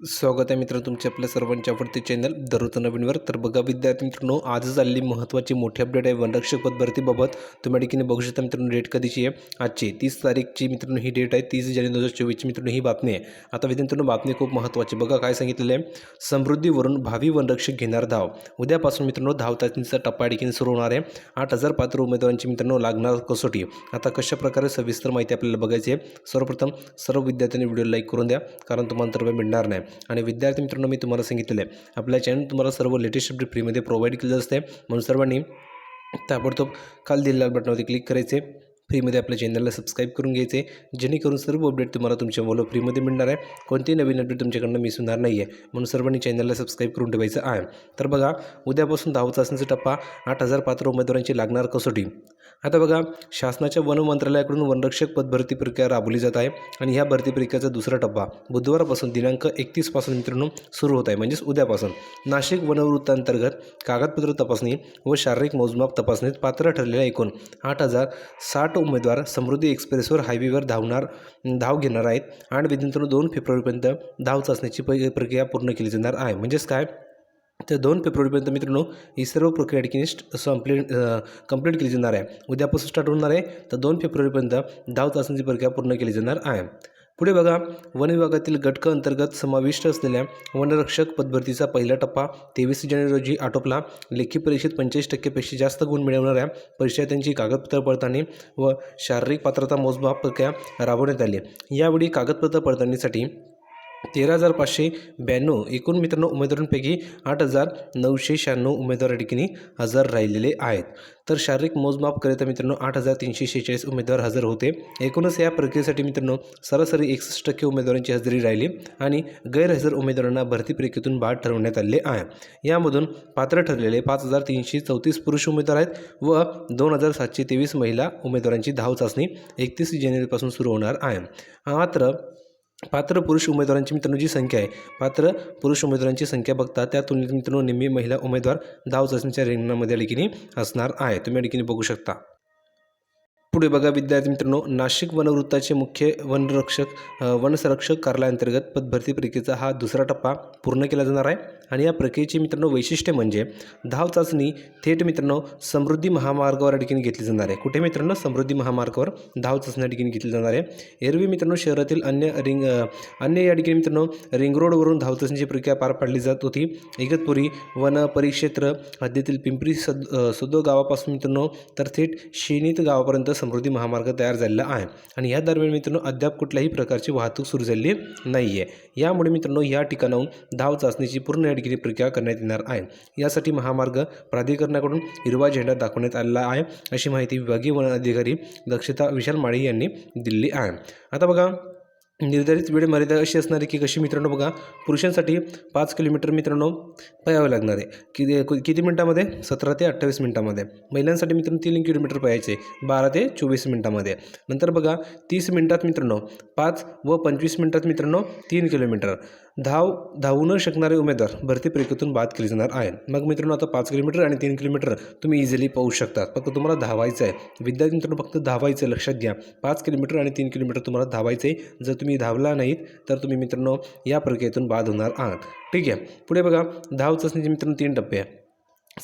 स्वागत आहे मित्र तुमच्या आपल्या सर्वांच्या आवडते चॅनल दररोज नवीनवर. तर बघा विद्यार्थी मित्रांनो आजच आलेली महत्त्वाची मोठी अपडेट आहे वनरक्षक पद भरतीबाबत तुम्ही ठिकाणी बघू शकता मित्रांनो डेट कधीची आहे? आजची तीस तारीखची मित्रांनो ही डेट आहे तीस जानेवारी दोन हजार चोवीसची मित्रांनो ही बातमी आहे. आता विद्यार्थ्यांनो बातमी खूप महत्त्वाची बघा काय सांगितलेलं आहे. समृद्धीवरून भावी वनरक्षक घेणार धाव. उद्यापासून मित्रांनो धाव चाचणीचा टप्पा ठिकाणी सुरू होणार आहे. आठ हजार पात्र उमेदवारांची मित्रांनो लागणार कसोटी आता कशा प्रकारे सविस्तर माहिती आपल्याला बघायची आहे? सर्वप्रथम सर्व विद्यार्थ्यांनी व्हिडिओ लाईक करून द्या कारण तुम्हाला तर मिळणार नाही. आणि विद्यार्थी मित्रांनो मी तुम्हाला सांगितलेलं आहे. आपल्या चॅनल तुम्हाला सर्व लेटेस्ट अपडेट फ्रीमध्ये प्रोव्हाइड केलं असते म्हणून सर्वांनी ताबडतोब काल दिलेल्या बटनावरती क्लिक करायचे. फ्रीमध्ये आपल्या चॅनलला सबस्क्राईब करून घ्यायचे. जेणेकरून सर्व अपडेट तुम्हाला तुमच्या मोबाईल फ्रीमध्ये मिळणार आहे. कोणतेही नवीन अपडेट तुमच्याकडनं मिस होणार नाही आहे म्हणून सर्वांनी चॅनलला सबस्क्राईब करून ठेवायचं आहे. तर बघा उद्यापासून दहा चाचणीचा टप्पा आठ हजार पात्र उमेदवारांची लागणार कसोटी. आता बघा शासनाच्या वन मंत्रालयाकडून वनरक्षक पद भरती प्रक्रिया राबवली जात आहे. आणि ह्या भरती प्रक्रियेचा दुसरा टप्पा बुधवारपासून दिनांक एकतीसपासून मित्रांनो सुरू होत आहे. म्हणजेच उद्यापासून. नाशिक वनवृत्तांतर्गत कागदपत्र तपासणी व शारीरिक मोजमाप तपासणीत पात्र ठरलेल्या एकूण आठ हजार साठ उमेदवार समृद्धी एक्सप्रेसवर हायवेवर धावणार धाव घेणार आहेत आणि विद्यार्थ्यांनो दोन फेब्रुवारीपर्यंत धाव चाचण्याची प- प्रक्रिया पूर्ण केली जाणार आहे. म्हणजेच काय? तर दोन फेब्रुवारीपर्यंत मित्रांनो ही सर्व प्रक्रिया ठिकाणी संप्लीट कंप्लीट केली जाणार आहे. उद्यापासून स्टार्ट होणार आहे. तर दोन फेब्रुवारीपर्यंत धाव चाचणीची प्रक्रिया पूर्ण केली जाणार आहे. पुढे बघा वन विभागातील घटक अंतर्गत समाविष्ट असलेल्या वनरक्षक पदभरतीचा पहिला टप्पा तेवीस जानेवारी रोजी आटोपला. लेखी परीक्षेत पंचेचाळीस टक्केपेक्षा जास्त गुण मिळवणाऱ्या परीक्षार्थ्यांची कागदपत्र पडताळणी व शारीरिक पात्रता मोजमाप प्रक्रिया राबवण्यात आली. यावेळी कागदपत्र पडताळणीसाठी तेरा हजार पाचशे ब्याण्णव एकूण मित्रांनो उमेदवारांपैकी आठ हजार नऊशे शहाण्णव उमेदवार ठिकाणी हजर राहिलेले आहेत. तर शारीरिक मोजमापकरिता मित्रांनो आठ हजार तीनशे शेहेचाळीस उमेदवार हजर होते. एकूणच या प्रक्रियेसाठी मित्रांनो सरासरी एकसष्ट टक्के उमेदवारांची हजेरी राहिली आणि गैरहजर उमेदवारांना भरती प्रक्रियेतून बाद ठरवण्यात आले आहे. यामधून पात्र ठरलेले पाच हजार तीनशे चौतीस पुरुष उमेदवार आहेत व दोन हजार सातशे तेवीस महिला उमेदवारांची धाव चाचणी एकतीस जानेवारीपासून सुरू होणार आहे. मात्र पात्र पुरुष उमेदवारांची मित्रांनो जी संख्या आहे पात्र पुरुष उमेदवारांची संख्या बघता त्या तुलनेत मित्रांनो निम्मी महिला उमेदवार धाव चाचणीच्या रिंगणामध्ये या ठिकाणी असणार आहे. तुम्ही या ठिकाणी बघू शकता. पुढे बघा विद्यार्थी मित्रांनो नाशिक वनवृत्ताचे मुख्य वनरक्षक वनसंरक्षक कार्यालयांतर्गत पदभरती प्रक्रियेचा हा दुसरा टप्पा पूर्ण केला जाणार आहे. आणि या प्रक्रियेचे मित्रांनो वैशिष्ट्य म्हणजे धाव चाचणी थेट मित्रांनो समृद्धी महामार्गावर या ठिकाणी घेतली जाणार आहे. कुठे मित्रांनो? समृद्धी महामार्गावर धाव चाचणी या ठिकाणी घेतली जाणार आहे. एरवी मित्रांनो शहरातील अन्य रिंग अन्य या ठिकाणी मित्रांनो रिंग रोडवरून धाव चाचणीची प्रक्रिया पार पाडली जात होती. इगतपुरी वन परिक्षेत्र हद्दीतील पिंपरी सद अ, सदो गावापासून मित्रांनो तर थेट शेणीत गावापर्यंत समृद्धी महामार्ग तयार झालेला आहे. आणि या दरम्यान मित्रांनो अद्याप कुठल्याही प्रकारची वाहतूक सुरू झालेली नाही आहे यामुळे मित्रांनो या ठिकाणाहून धाव चाचणीची पूर्ण या ठिकाणी प्रक्रिया करण्यात येणार आहे. यासाठी महामार्ग प्राधिकरणाकडून हिरवा झेंडा दाखवण्यात आलेला आहे अशी माहिती विभागीय वन अधिकारी दक्षता विशाल माळी यांनी दिली आहे. आता बघा निर्धारित वेळ मर्यादा अशी असणार आहे की कशी मित्रांनो बघा पुरुषांसाठी पाच किलोमीटर मित्रांनो पयावं लागणार आहे. किती किती मिनटामध्ये? सतरा ते अठ्ठावीस मिनटामध्ये. महिलांसाठी मित्रांनो तीन किलोमीटर पयायचे बारा ते चोवीस मिनटामध्ये. नंतर बघा तीस मिनटात मित्रांनो पाच व पंचवीस मिनटात मित्रांनो तीन किलोमीटर. धाव धावू न शकणारे उमेदवार भरती प्रक्रियेतून बाद केले जाणार आहे मग मित्रांनो आता पाच किलोमीटर आणि तीन किलोमीटर तुम्ही इझिली पाहू शकता. फक्त तुम्हाला धावायचं आहे. विद्यार्थी मित्रांनो फक्त धावायचं आहे. लक्षात घ्या. पाच किलोमीटर आणि तीन किलोमीटर तुम्हाला धावायचं आहे. जर तुम्ही धावला नाहीत तर तुम्ही मित्रांनो या प्रक्रियेतून बाद होणार आहात. ठीक आहे. पुढे बघा. धाव चाचणीचे मित्रांनो तीन टप्पे आहे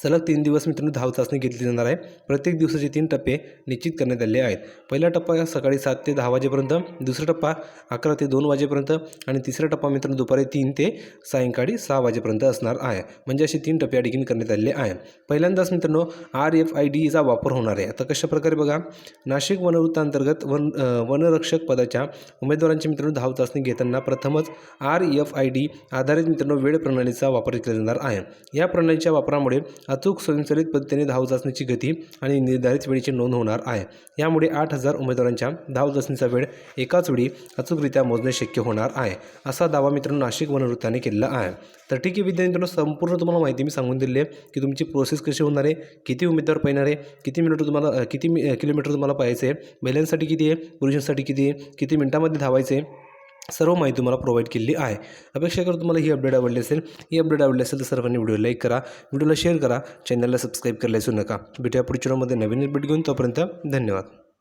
सलग तीन दिवस मित्रांनो धाव चाचणी घेतली जाणार आहे. प्रत्येक दिवसाचे तीन टप्पे निश्चित करण्यात आले आहेत. पहिला टप्पा सकाळी सात ते दहा वाजेपर्यंत दुसरा टप्पा अकरा ते दोन वाजेपर्यंत आणि तिसरा टप्पा मित्रांनो दुपारी तीन ते सायंकाळी सहा वाजेपर्यंत असणार आहे. म्हणजे असे तीन टप्पे या करण्यात आलेले आहे पहिल्यांदाच मित्रांनो आर एफ आय डीचा वापर होणार आहे. आता कशा प्रकारे बघा नाशिक वनवृत्तांतर्गत वन वनरक्षक पदाच्या उमेदवारांची मित्रांनो धाव चाचणी घेताना प्रथमच आर एफ आय डी आधारित मित्रांनो वेळ प्रणालीचा वापर केला जाणार आहे. या प्रणालीच्या वापरामुळे अचूक स्वयंचलित पद्धतीने धाव चाचणीची गती आणि निर्धारित वेळेची नोंद होणार आहे. यामुळे आठ हजार उमेदवारांच्या धाव चाचणीचा वेळ एकाच वेळी अचूकरित्या मोजणे शक्य होणार आहे असा दावा मित्रांनो नाशिक वनवृत्ताने केलेला आहे. तर ठीक आहे विद्यार्थी मित्रांनो संपूर्ण तुम्हाला माहिती मी सांगून दिली आहे की तुमची प्रोसेस कशी होणार आहे किती उमेदवार पाहिणार आहे किती मिनिटं तुम्हाला किती किलोमीटर तुम्हाला पाहायचं आहे महिलांसाठी किती आहे पुरुषांसाठी किती आहे किती मिनिटामध्ये धावायचे आहे सर्व माहिती तुम्हाला प्रोव्हाइड केलेली आहे. अपेक्षा करतो तुम्हाला ही अपडेट आवडली असेल ही अपडेट आवडली असेल तर सर्वांनी व्हिडिओ लाईक करा व्हिडिओला शेअर करा चॅनलला सबस्क्राईब करायला विसरू नका. भेटूया पुढच्या व्हिडिओमध्ये नवीन अपडेट घेऊन. तोपर्यंत धन्यवाद.